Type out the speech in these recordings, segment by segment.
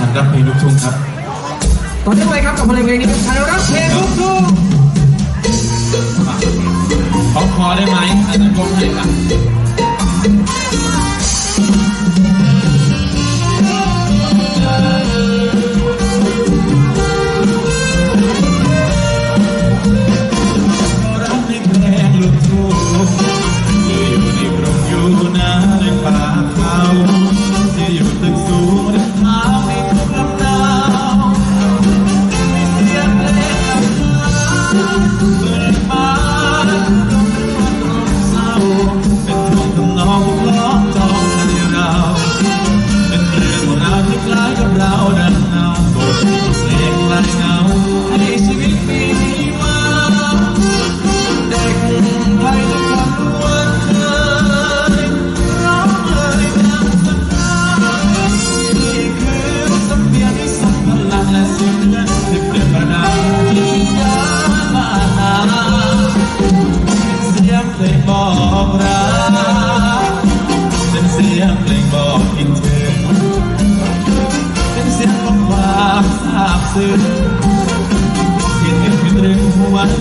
ฉันรักเพลงลูกทุ่งครับต่อเนื่องเลยครับกับเพลงเพลงนี้เป็นฉันรักเพลงลูกทุ่งขอคอได้ไหมอาจารย์ก้มให้ค่ะรักในเพลงลูกทุ่ง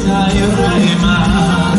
รื่องหัวใ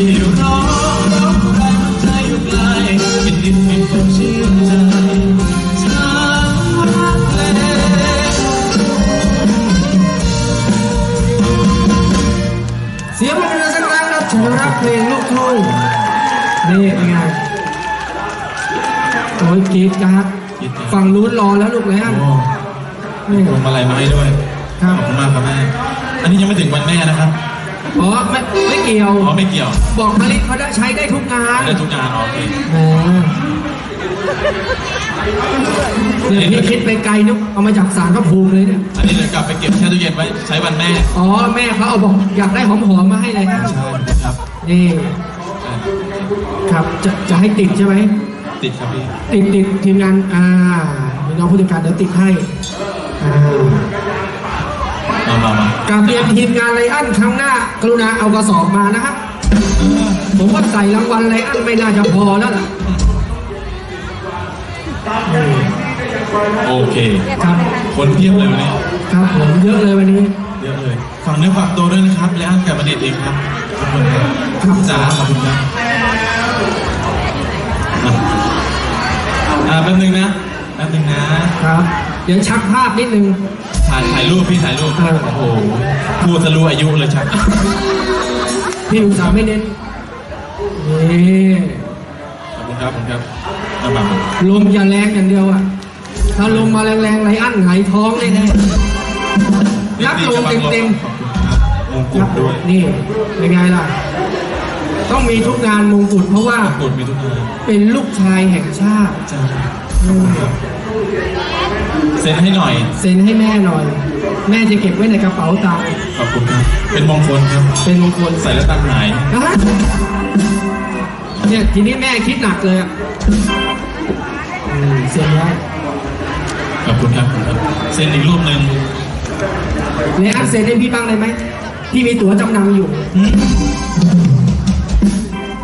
ฉันรักเพลงเสียงเพลงสักครั้งครับฉันรักเพลงลูกทุ่งนี่เป็นไงโอ้ยกรีดกราร์ดฝั่งนู้นรอแล้วลูกแล้วโอ้นี่พวงมาลัยมาให้ด้วย ครัขบอบคุณมากครับแม่ อันนี้ยังไม่ถึงวันแม่นะครับ อ๋อไม่ไม่เกี่ยว อ๋อไม่เกี่ยวบอกมาลิเขาได้ใช้ได้ทุกงานได้ทุกงานอ๋อโอเคแหมเนี่ยพี่คิดไปไกลนุกเอามาจากสารพระภูมิเลยเนี่ย อันนี้เดี๋ยวกลับไปเก็บแช่ตู้เย็นไว้ใช้วันแม่อ๋อแม่เขาเอาบอกอยากได้หอมๆมาให้เลยนะใช่ครับนี่ครับจะจะให้ติดใช่ไหมติดครับพี่ติดติดทีมงานอ่ามีน้องผู้จัดการเดี๋ยวติดให้อ่า มามามาการเรียนทีมงานไรอันครั้งหน้า กรุณาเอากระสอบมานะครับผมว่าใส่รางวัลไรอันไม่น่าจะพอแล้วล่ะโอเค ครับคนเพียบเลยวันนี้ครับผมเยอะเลยวันนี้ เยอะเลยฝากเนื้อฝากตัวด้วยนะครับ และอันกับประเด็นเองครับขอบคุณครับครับจ๋าขอบคุณครับอะอ่าแป๊บนึงนะแป๊บนึงนะครับเดี๋ยวชักภาพนิดนึง ถ่ายถ่ายรูปพี่ถ่ายรูปเออโอ้โหพูดทะลุอายุเลยชัก พี่อุตส่าห์ไม่เน้นนี่ขอบคุณครับผมครับเอามาลมอย่าแรงอย่างเดียวอะ ถ้าลมมาแรงๆไรอันหงายท้องแน่ๆรับลมเต็มมงๆกุฎด้วย นี่เป็นไงล่ะ ต้องมีทุกงานมงกุฎเพราะว่ามงกุฎมีทุกงานเป็นลูกชายแห่งชาติใช่อืม เซ็นให้หน่อย เซ็นให้แม่หน่อย แม่จะเก็บไว้ในกระเป๋าตังค์ขอบคุณครับ เป็นมงคลครับ เป็นมงคลใส่แล้วตังค์หายนะเนี่ยทีนี้แม่คิดหนักเลยอะอืมเซ็นแล้วขอบคุณครับ เซ็นอีกรูปหนึ่งเลอันเซ็นให้พี่บ้างได้ไหมพี่มีตั๋วจำนำอยู่ หืม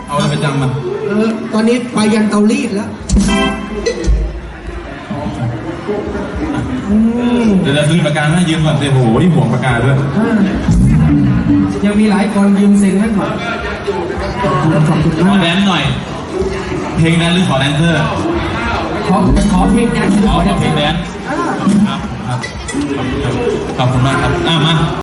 เอาอะไรไปจำมันเออ ตอนนี้ไปยันเตารีดแล้วอืม เดี๋ยวจะซื้อปากกาให้ยืมก่อนเดี๋ยวโอ้โหนี่ห่วงปากกาด้วยอ่ายังมีหลายคนยืมเซ็นให้ก่อนขอบคุณขอบคุณขอมากแดนซ์หน่อย เพลงนั้นหรือขอแดนเซอร์ขอขอเพลงแดนซ์ขอขอขอเพลงแดแดนนซ์ซ์ครับครับขอบคุณครับขอบคุณมากครับอะมา